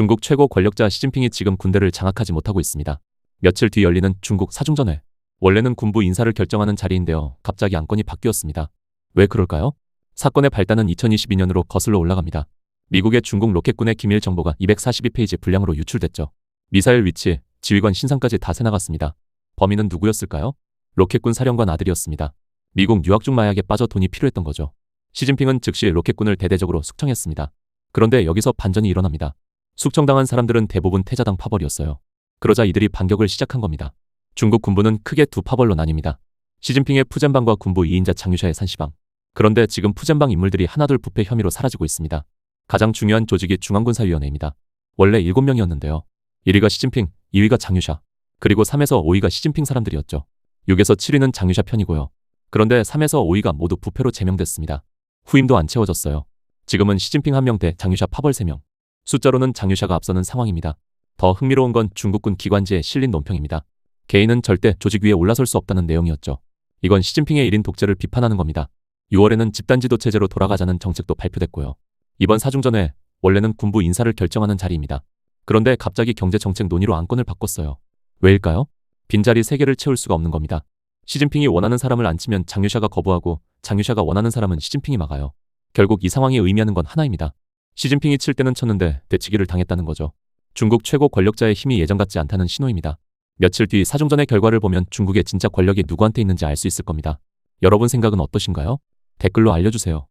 중국 최고 권력자 시진핑이 지금 군대를 장악하지 못하고 있습니다. 며칠 뒤 열리는 중국 사중전회. 원래는 군부 인사를 결정하는 자리인데요. 갑자기 안건이 바뀌었습니다. 왜 그럴까요? 사건의 발단은 2022년으로 거슬러 올라갑니다. 미국의 중국 로켓군의 기밀 정보가 242페이지 분량으로 유출됐죠. 미사일 위치, 지휘관 신상까지 다 새나갔습니다. 범인은 누구였을까요? 로켓군 사령관 아들이었습니다. 미국 유학 중 마약에 빠져 돈이 필요했던 거죠. 시진핑은 즉시 로켓군을 대대적으로 숙청했습니다. 그런데 여기서 반전이 일어납니다. 숙청당한 사람들은 대부분 태자당 파벌이었어요. 그러자 이들이 반격을 시작한 겁니다. 중국 군부는 크게 두 파벌로 나뉩니다. 시진핑의 푸젠방과 군부 2인자 장유샤의 산시방. 그런데 지금 푸젠방 인물들이 하나둘 부패 혐의로 사라지고 있습니다. 가장 중요한 조직이 중앙군사위원회입니다. 원래 7명이었는데요. 1위가 시진핑, 2위가 장유샤, 그리고 3에서 5위가 시진핑 사람들이었죠. 6에서 7위는 장유샤 편이고요. 그런데 3에서 5위가 모두 부패로 제명됐습니다. 후임도 안 채워졌어요. 지금은 시진핑 1명 대 장유샤 파벌 3명. 숫자로는 장유샤가 앞서는 상황입니다. 더 흥미로운 건 중국군 기관지에 실린 논평입니다. 개인은 절대 조직 위에 올라설 수 없다는 내용이었죠. 이건 시진핑의 1인 독재를 비판하는 겁니다. 6월에는 집단 지도 체제로 돌아가자는 정책도 발표됐고요. 이번 사중전회 원래는 군부 인사를 결정하는 자리입니다. 그런데 갑자기 경제정책 논의로 안건을 바꿨어요. 왜일까요? 빈자리 3개를 채울 수가 없는 겁니다. 시진핑이 원하는 사람을 앉히면 장유샤가 거부하고 장유샤가 원하는 사람은 시진핑이 막아요. 결국 이 상황이 의미하는 건 하나입니다. 시진핑이 칠 때는 쳤는데 대치기를 당했다는 거죠. 중국 최고 권력자의 힘이 예전 같지 않다는 신호입니다. 며칠 뒤 사중전의 결과를 보면 중국의 진짜 권력이 누구한테 있는지 알 수 있을 겁니다. 여러분 생각은 어떠신가요? 댓글로 알려주세요.